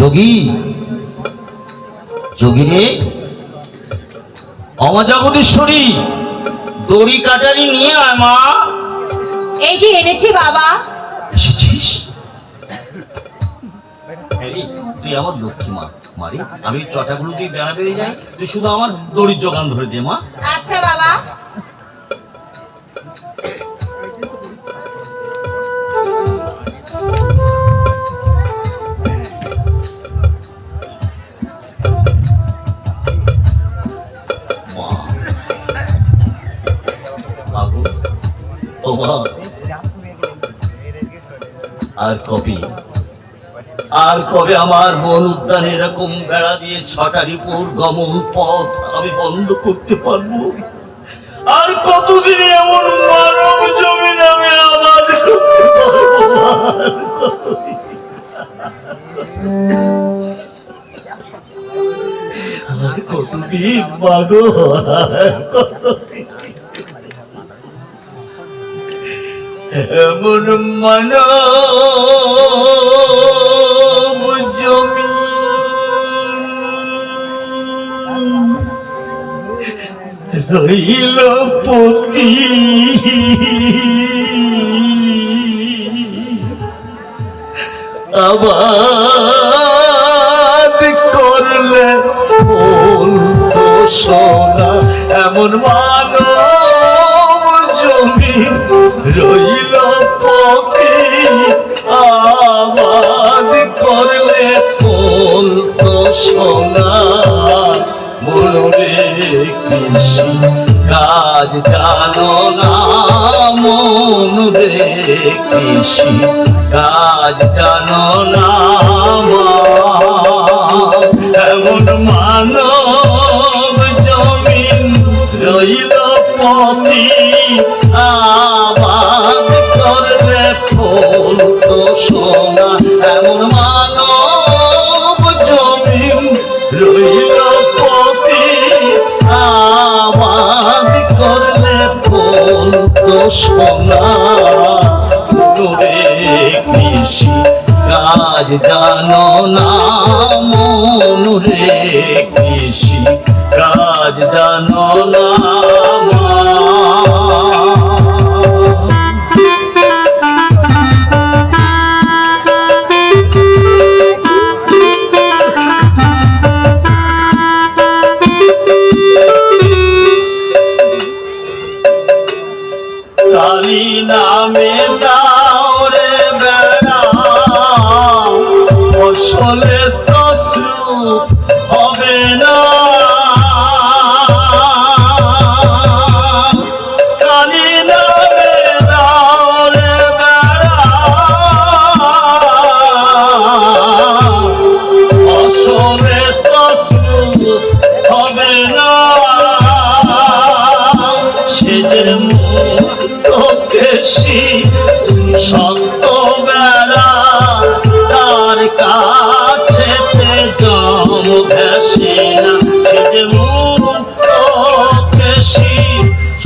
যোগী? যোগী রে? অমজগদীশ্বরী দড়ি কাটারি নিয়ে আয় মা। এই যে এনেছি বাবা। এসেছিস? তুই আমার লক্ষ্মী মা মারি আমি চটাগুলো দিয়ে বেড়া বেরিয়ে যাই। তুই শুধু আমার দড়ির জোগান ধরে দে মা। আচ্ছা বাবা। ও আর কবি? আর কবে আমার মন উদ্যানে এরকম বেড়া দিয়ে ছটারিপুর গমন পথ আমি বন্ধ করতে পারব? আর কতদিন এমন মানব জমিন আমি আবাদ আর কতদিন? মাগো এমন জমি রইল পতি। আবাদ করলে ফুল তো সোনা। এমন মানব জমি রইল করলে ফুল তো সোনা মনরে কৃষি কাজ জানো না মনরে কৃষি কাজ জানো না সোনা নুরে কৃষি কাজ জানো না মনুরে কৃষি কাজ জানো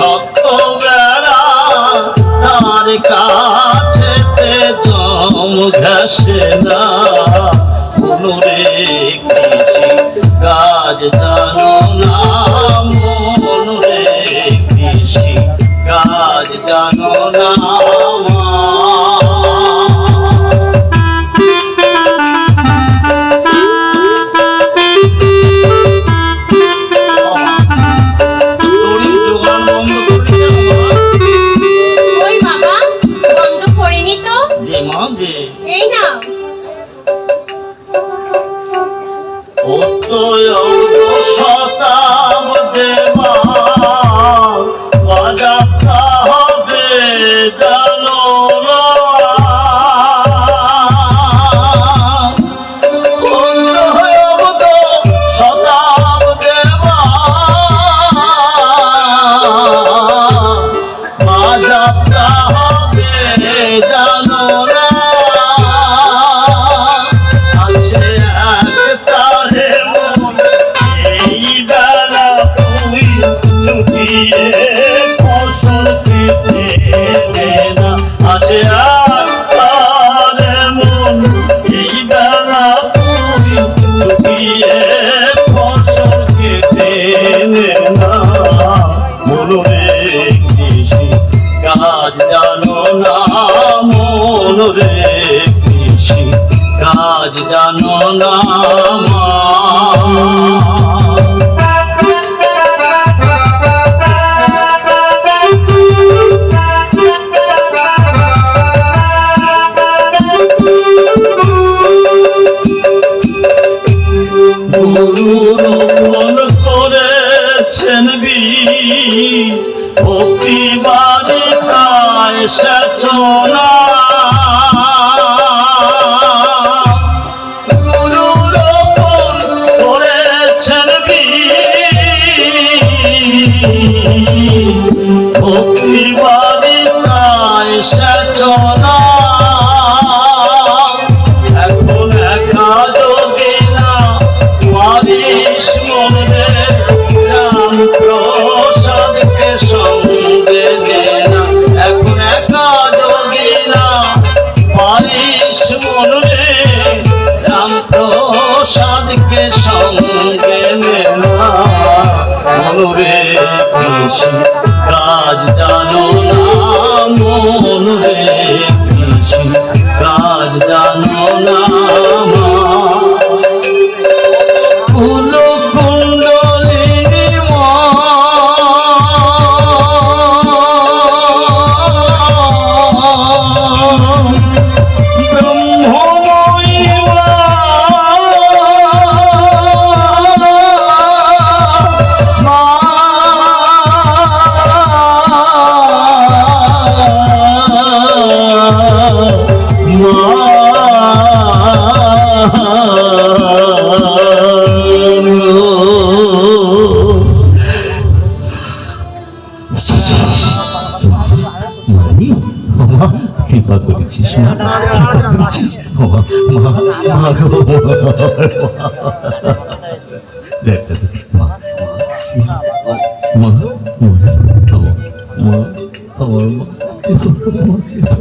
সত্য বেলা তার কাছে জম ঘেসে কাজ জানো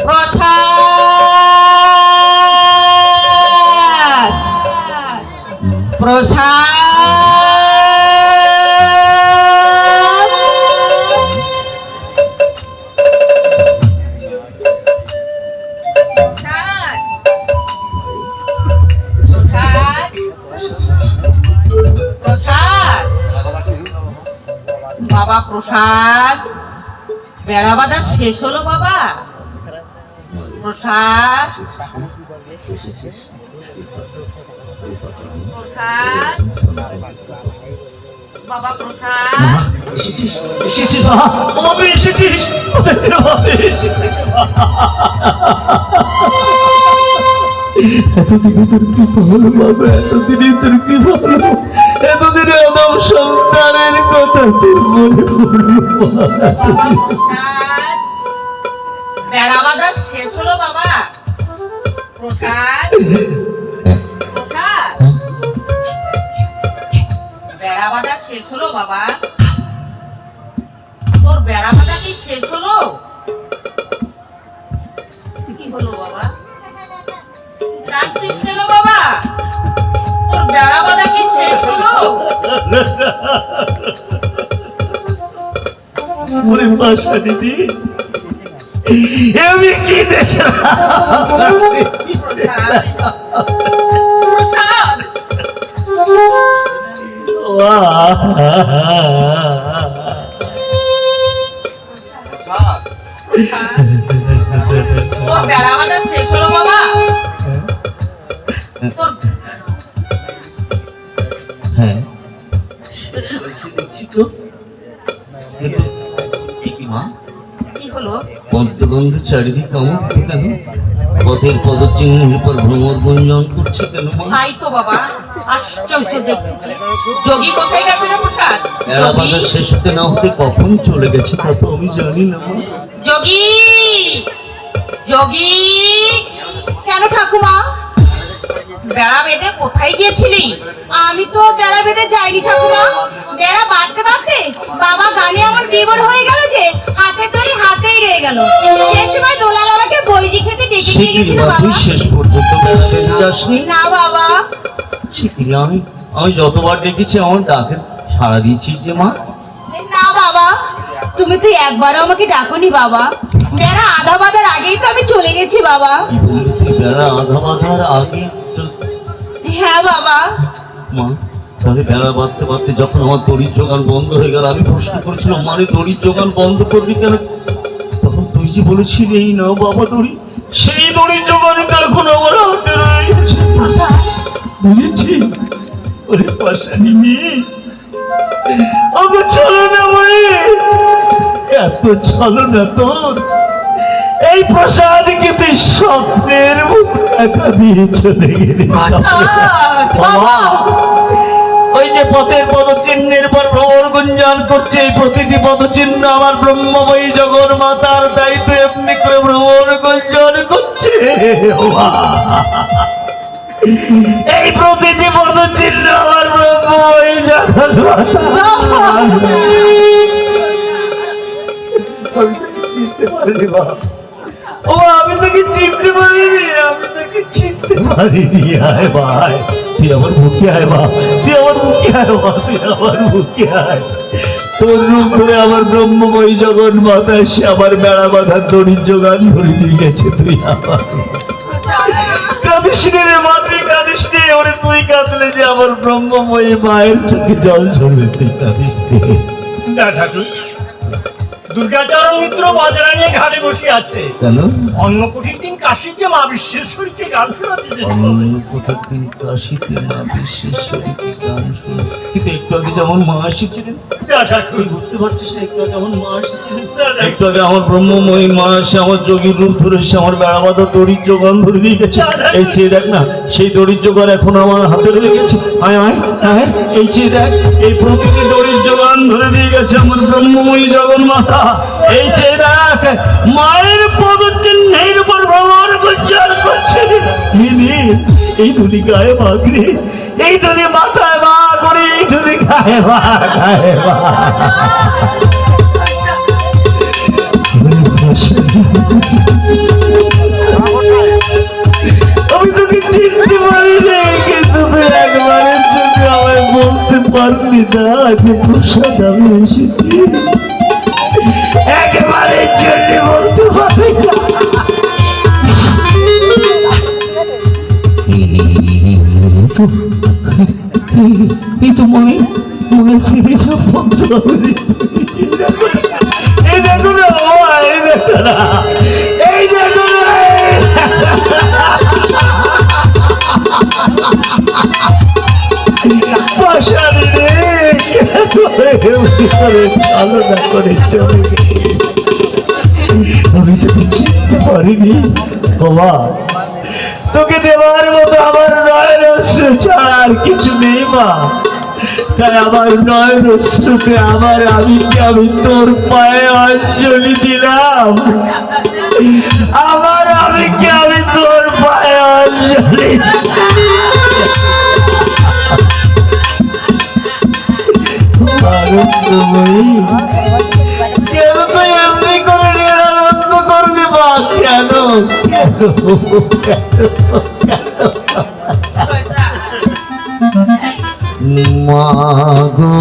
প্রসাদ বাবা প্রসাদ। বেড়া বাঁধা শেষ হলো বাবা। প্রসাদ। বাবা প্রসাদ। এসেছিস? এসেছিস বাবা? বাবা, এসেছিস? এতদিনে তোর কি ভালো বাবা, এতদিনে তোর কি ভালো এতদিনে অদম সন্তানের কথা তোর মনে পড়ল? বাবা। বেড়া বাঁধা শেষ হলো বাবা। তোর বেড়া বাঁধা কি শেষ হলো? কি হলো বাবা? কাঁদছিস কেন ওরে বাসা দিদি আমি কি দেখলাম? তোর বেড়া শেষ হলো বাবা। তোর এসে দেখছি তো কিন্তু এ কি মা পদ্মগন্ধ চারিদিক কেমন কেন? পথের পদচিহ্নের উপর ভ্রমর গুঞ্জন করছে কেন তাই তো বাবা আশ্চর্য দেখছি যোগী কোথায় গেছে রে প্রসাদ? এরা শেষ হতে না হতে কখন চলে গেছে তা তো আমি জানি না যোগী! যোগী! কেন ঠাকুমা? বেড়া বেঁধে কোথায় গিয়েছিলি? আমি তো বেড়া বেঁধে যাইনি ঠাকুমা। বেড়া বাঁধতে বাঁধতে বাবা গানে আমার বিবর হয়ে গেল যে হাতে তৈরি হাতেই রয়ে গেল। সে সময় দোলাল আমাকে বইজি খেতে ডেকে নিয়ে গেছিল বাবা শেষ পর্যন্ত বেড়াতে যাসনি? না বাবা। কি নয় আমি যতবার দেখেছি আমার ডাকের সাড়া দিয়েছিস যে মা। না বাবা তুমি তো একবারও আমাকে ডাকোনি বাবা। বেড়া আধা বাঁধার আগেই তো আমি চলে গেছি বাবা। বেড়া আধা বাঁধার আগে? হ্যাঁ বাবা। মা তাহলে বেড়া বাঁধতে বাঁধতে যখন আমার দড়ির বন্ধ হয়ে গেল আমি প্রশ্ন করেছিলাম মানে দড়ির বন্ধ করবি কেন? তখন তুই যে বলেছিলি এই না বাবা দড়ি। সেই দড়ির তো এখন আমার হাতে রয়েছে বুঝেছি ওরে আমার চলো না মেয়ে এত চলো না তোর এই প্রসাদকে তুই স্বপ্নের মুখ দেখা দিয়ে চলে গেলি। ওই যে পথের পদচিহ্নের পর ভ্রমণ গুঞ্জন করছে এই প্রতিটি পদচিহ্ন আমার ব্রহ্মময়ী জগন মাতার দায়িত্ব এমনি করে ভ্রমণ গুঞ্জন করছে। এই প্রতিটি পদচিহ্ন আমার ব্রহ্মময়ী জগন মাতা চিনতে পারিনি বাবা। ও আমি তোকে চিনতে পারিনি আমি তোকে চিনতে পারিনি আয় ভাই। তুই আমার বুকে আয় বা তুই আমার বুকে আয় বা তুই আমার বুকে আয়। তোর রূপ ধরে আমার ব্রহ্মময়ী জগন মাতা এসে আমার বেড়া বাঁধার দড়ির যোগান ধরে দিয়ে গেছে তুই আমার। কাঁদিস নে রে মা তুই কাঁদিস নে। ওরে তুই কাঁদলে যে আমার ব্রহ্মময়ী মায়ের চোখে জল ঝরবে তুই কাঁদিস নে ঠাকুর। দুর্গাচরণ মিত্র বাজারা নিয়ে ঘাটে বসে আছে। কেন? দিন কাশিতে মা বিশ্বেশ্বরীকে গান শোনাতে দিন কাশিতে মা বিশ্বেশ্বরীকে গান কিন্তু একটু আগে যেমন মা এসেছিলেন বুঝতে পারছিস না একটু আগে আমার মা এসেছিলেন। একটু আগে আমার ব্রহ্মময়ী মা এসে আমার যোগীর রূপ ধরে এসে আমার বেড়া বাঁধা দড়ির যোগান ধরে দিয়ে গেছে। এই চেয়ে দেখ না সেই দড়ির যোগান এখন আমার হাতে রয়ে গেছে। আয় আয় আয় এই চেয়ে দেখ এই প্রকৃতি দড়ির যোগান ধরে দিয়ে গেছে আমার ব্রহ্মময়ী জগন মাতা এই চেয়ে দেখ মায়ের পদচিহ্নের উপর ভ্রমণ গুঞ্জন করছে। মিনি এই দুটি গায়ে বাগরে এই দুটি মাথায় বা করে এই দুটি গায়ে বা গায়ে বা আমি পারলি না প্রসাদ আমি এসেছি। একবারের জন্য বলতে পারি এই তো মনে মনে ফিরে সব বন্ধ। এই দেখো না, এই দেখো না, এই দেখো না। পাশানি রে করে চলে আমি তোকে চিনতে পারিনি। বাবা, তোকে দেওয়ার মতো আমার অশ্রু ছাড়া কিছু নেই মা। তাই আমার নয়ন অশ্রুতে আমার আমি আমি তোর পায়ে অঞ্জলি দিলাম। আনন্দময়ী কেন তুই এমনি করে নিরানন্দ করলি মা কেন? মাগো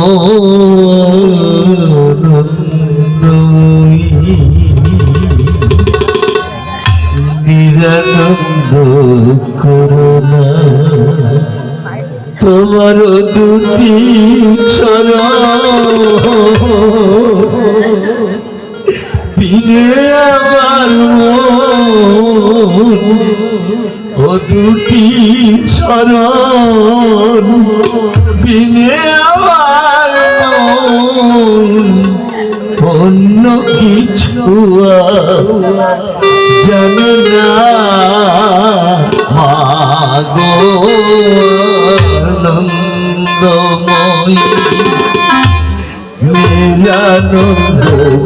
তোমার দুটি ছড়া দুটি ছড়ন আমার অন্য কিছু জানে মাগো। আনন্দময়ী মিলানন্দ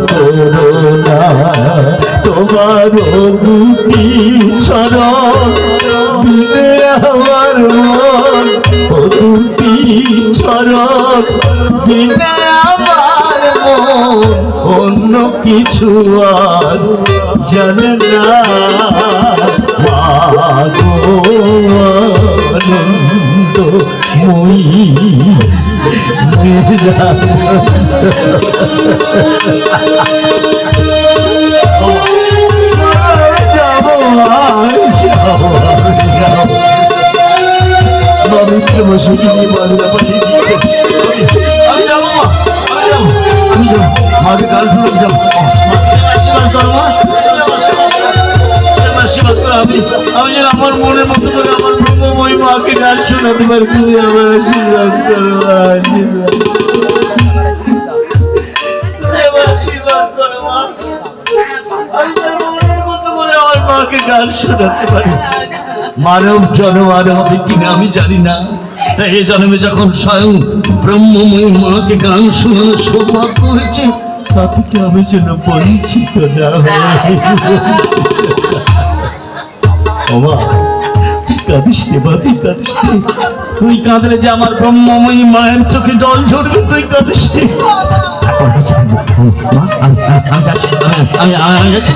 করোনা তোমার দুটি চরণ ও দুটি চরণ অন্য কিছু আর জানে না। আনন্দ মই পবিত্র মসজিদে বাংলা পাঠিয়ে আমি যাব আমি যাব মাকে আমি তুমি আমার আশীর্বাদ করো আশীর্বাদ মাকে গান শোনাতে পারি মানব জন্ম আর হবে কিনা আমি জানি না এ জন্মে যখন স্বয়ং ব্রহ্মময়ী মাকে গান শোনানোর সৌভাগ্য হয়েছে তা থেকে আমি যেন পরিচিত না। তুই কাঁদিস রে বা তুই কাঁদিস রে তুই কাঁদলে যে আমার ব্রহ্মময়ী মায়ের চোখে জল ঝরবে তুই কাঁদিস রে আমি- যাচ্ছি, আমি যাচ্ছি।